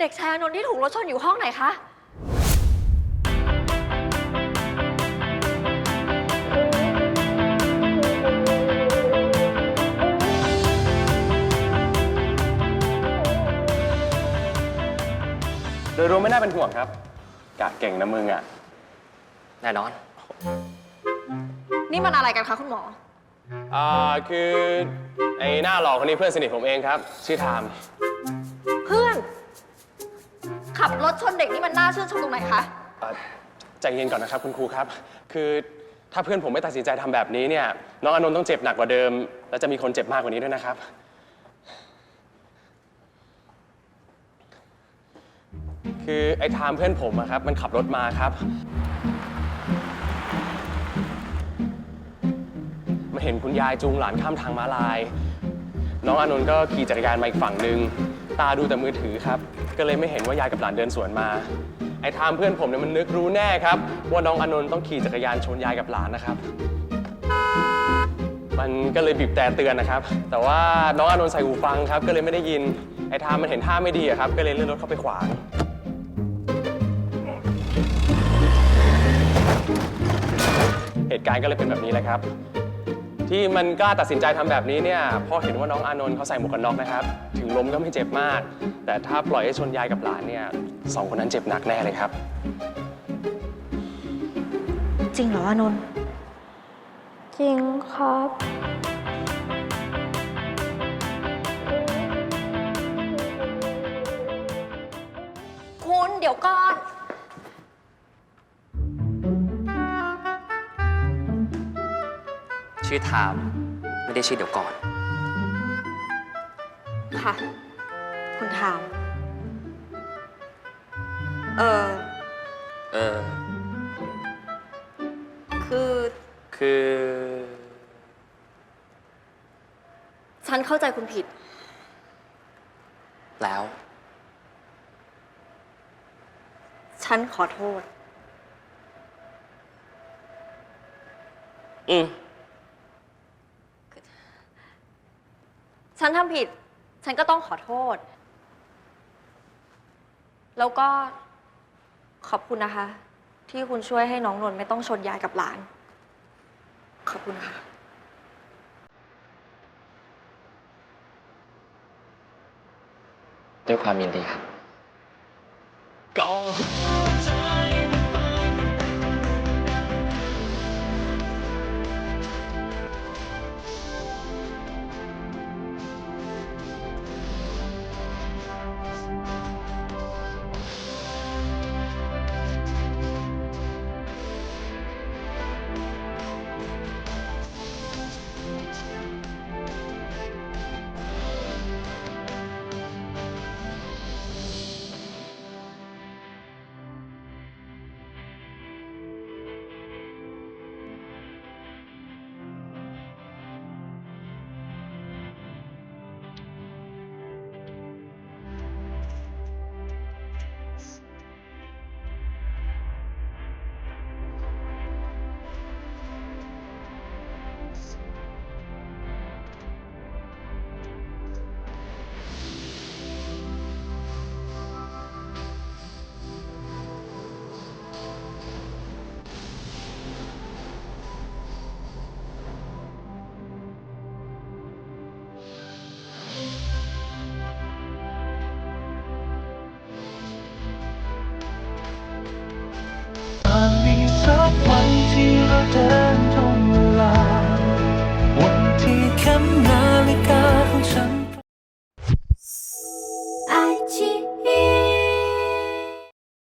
อานนท์ที่ถูกรถชนอยู่ห้องไหนคะ โดยรวมไม่น่าเป็นห่วงครับกะเก่งนะมึงอะ แน่นอนนี่มันอะไรกันคะคุณหมอ อ่าคือไอ้หน้าหล่อคนนี้เพื่อนสนิทผมเองครับ ชื่อไทม์เพื่อน ขับรถชนเด็กนี่มันน่าชื่นชมตรงไหนคะ เอ่อใจเย็นก่อนนะครับคุณครูครับ คือถ้าเพื่อนผมไม่ตัดสินใจทำแบบนี้เนี่ยน้องอานนท์ต้องเจ็บหนักกว่าเดิม และจะมีคนเจ็บมากกว่านี้ด้วยนะครับ คือไอ้ไทม์เพื่อนผมอะครับมันขับรถมาครับมาเห็นคุณยายจูงหลานข้ามทางม้าลาย น้องอานนท์ก็ขี่จักรยานมาอีกฝั่งหนึ่งตาดูแต่มือถือครับ ก็เลยไม่เห็นว่ายายกับหลานเดินสวนมา ไอ้ไทม์เพื่อนผมเนี่ยมันนึกรู้แน่ครับ ว่าน้องอานนท์ต้องขี่จักรยานชนยายกับหลานนะครับ มันก็เลยบีบแต่เตือนนะครับ แต่ว่าน้องอานนท์ใส่หูฟังครับ ก็เลยไม่ได้ยิน ไอ้ไทม์มันเห็นท่าไม่ดีอะครับ ก็เลยเลื่อนรถเข้าไปขวาง เหตุการณ์ก็เลยเป็นแบบนี้แหละครับ ที่มันกล้าตัดสินใจทำแบบนี้เนี่ยเพราะเห็นว่าน้องอานนท์เขาใส่หมวกกันน็อกนะครับ ถึงล้มก็ไม่เจ็บมาก แต่ถ้าปล่อยให้ชนยายกับหลานเนี่ยสองคนนั้นเจ็บหนักแน่เลยครับ จริงเหรออานนท์จริงครับ คุณเดี๋ยวก่อน ชื่อไทม์ไม่ได้ชื่อเดี๋ยวก่อน ค่ะ คุณถาม เออเออ คือ คือ ฉันเข้าใจคุณผิด แล้ว ฉันขอโทษ อืม นทำผิด ฉันก็ต้องขอโทษ แล้วก็ขอบคุณนะคะ ที่คุณช่วยให้น้องนนท์ไม่ต้องชนยายกับหลาน ขอบคุณค่ะ ด้วยความยินดีครับ ก็